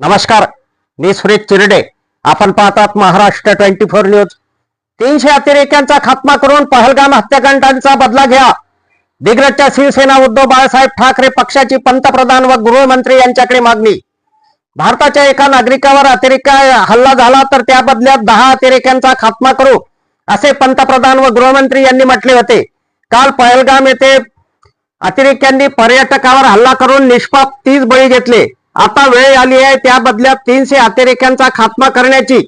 नमस्कार मी सुरेश चिरडे. आपण पाहतात महाराष्ट्र ट्वेंटी फोर न्यूज. तीनशे अतिरेक्यांचा खात्मा करून पहलगाम हत्याकांडांचा बदला घ्या. दिग्रजच्या शिवसेना उद्धव बाळासाहेब ठाकरे पक्षाची पंतप्रधान व गृहमंत्री यांच्याकडे मागणी. भारताच्या एका नागरिकावर अतिरेक हल्ला झाला तर त्या बदल्यात दहा अतिरेक्यांचा खात्मा करू असे पंतप्रधान व गृहमंत्री यांनी म्हटले होते. काल पहलगाम येथे अतिरेक्यांनी पर्यटकावर हल्ला करून निष्पाप तीस बळी घेतले. आता वेळ आली आहे त्या बदल्यात तीनशे अतिरेक्यांचा खात्मा करण्याची.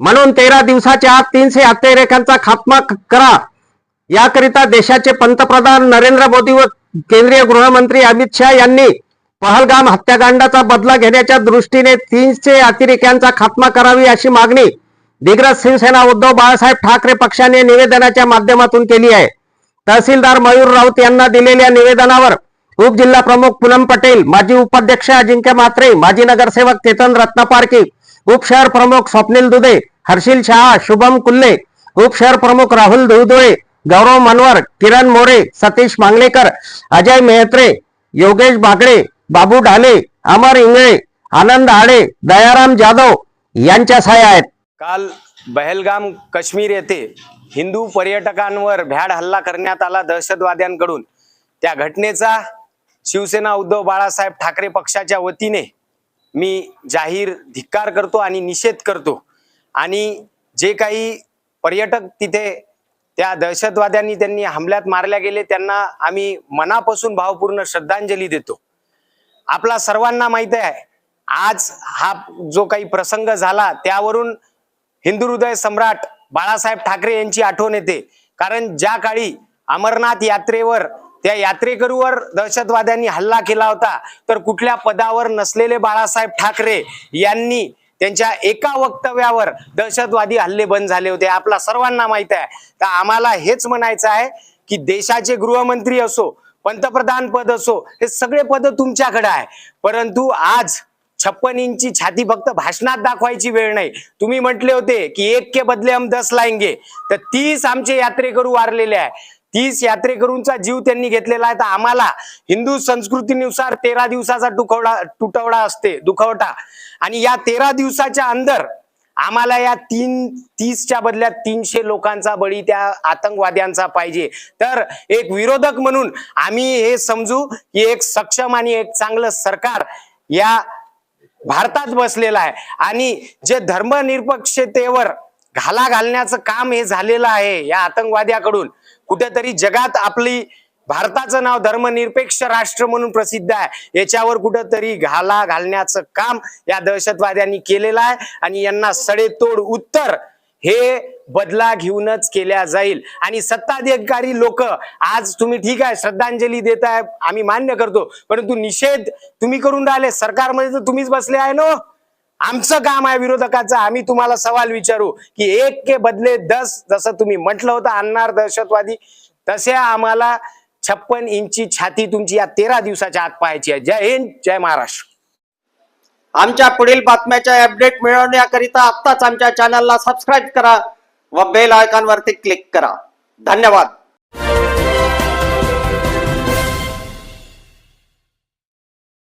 म्हणून तेरा दिवसाच्या आत तीनशे अतिरेक्यांचा खात्मा करा. याकरिता देशाचे पंतप्रधान नरेंद्र मोदी व केंद्रीय गृहमंत्री अमित शहा यांनी पहलगाम हत्याकांडाचा बदला घेण्याच्या दृष्टीने तीनशे अतिरेक्यांचा खात्मा करावी अशी मागणी दिग्रज शिवसेना उद्धव बाळासाहेब ठाकरे पक्षाने निवेदनाच्या माध्यमातून केली आहे. तहसीलदार मयूर राऊत यांना दिलेल्या निवेदनावर उपजिल्हा प्रमुख पूनम पटेल माजी उपाध्यक्ष अजिंक्य म्हात्रे माजी नगरसेवक चेतन रत्नपारकी उपशहर प्रमुख स्वप्नील दुधे हर्षिल शहा शुभम कुल्ले उपशहर प्रमुख राहुल धुळदुळे गौरव मनवर किरण मोरे सतीश मांगलेकर अजय मेहत्रे योगेश बागडे बाबू ढाले अमर इंगळे आनंद आडे दयाराम जाधव यांच्या साया आहेत. काल बहलगाम काश्मीर येथे हिंदू पर्यटकांवर भ्याड हल्ला करण्यात आला दहशतवाद्यांकडून. त्या घटनेचा शिवसेना उद्धव बाळासाहेब ठाकरे पक्षाच्या वतीने मी जाहीर धिक्कार करतो आणि निषेध करतो. आणि जे काही पर्यटक तिथे त्या दहशतवाद्यांनी त्यांनी हमल्यात मारल्या गेले त्यांना आम्ही मनापासून भावपूर्ण श्रद्धांजली देतो. आपला सर्वांना माहीत आहे आज हा जो काही प्रसंग झाला त्यावरून हिंदू हृदय सम्राट बाळासाहेब ठाकरे यांची आठवण येते. कारण ज्या काळी अमरनाथ यात्रेवर त्या यात्रेकरूवर दहशतवाद्यांनी हल्ला केला होता. तर कुठल्या पदावर नसलेले बाळासाहेब ठाकरे यांनी त्यांच्या एका वक्तव्यावर दहशतवादी हल्ले बंद झाले होते. आपला सर्वांना माहीत आहे. तर आम्हाला हेच म्हणायचं आहे की देशाचे गृहमंत्री असो पंतप्रधान पद असो हे सगळे पद तुमच्याकडे आहे. परंतु आज छप्पन इंची छाती फक्त भाषणात दाखवायची वेळ नाही. तुम्ही म्हटले होते की एक के बदले हम दस लाएंगे. तर तीस आमचे यात्रेकरू वारलेले आहे. तीस यात्रेकरूंचा जीव त्यांनी घेतलेला आहे. तर आम्हाला हिंदू संस्कृतीनुसार तेरा दिवसाचा तुकवडा तुटवडा असते दुखवटा. आणि या तेरा दिवसाच्या अंदर आम्हाला या तीन तीसच्या बदल्यात तीनशे लोकांचा बळी त्या आतंकवाद्यांचा पाहिजे. तर एक विरोधक म्हणून आम्ही हे समजू की एक सक्षम आणि एक चांगलं सरकार या भारतात बसलेला आहे. आणि जे धर्मनिरपेक्षतेवर घाला घालण्याचं काम हे झालेलं आहे या आतंकवाद्याकडून. कुठेतरी जगात आपली भारताचं नाव धर्मनिरपेक्ष राष्ट्र म्हणून प्रसिद्ध आहे. याच्यावर कुठंतरी घाला घालण्याचं काम या दहशतवाद्यांनी केलेलं आहे आणि यांना सडेतोड उत्तर हे बदला घेऊनच केल्या जाईल. आणि सत्ताधिकारी लोक आज तुम्ही ठीक आहे श्रद्धांजली देत आहे आम्ही मान्य करतो परंतु निषेध तुम्ही करून राहिले सरकारमध्ये तर तुम्हीच बसले आहे ना? आमचं काम आहे विरोधकाचं. आम्ही तुम्हाला सवाल विचारू की एक के बदले दस जसं तुम्ही म्हटलं होतं आणणार दहशतवादी तसे आम्हाला छप्पन इंची छाती तुमची या तेरा दिवसाच्या आत पाहायची आहे. जय हिंद जय महाराष्ट्र. आमच्या पुढील बातम्याच्या अपडेट मिळवण्याकरिता आत्ताच आमच्या चॅनलला सबस्क्राईब करा व बेल आयकॉनवरती क्लिक करा. धन्यवाद.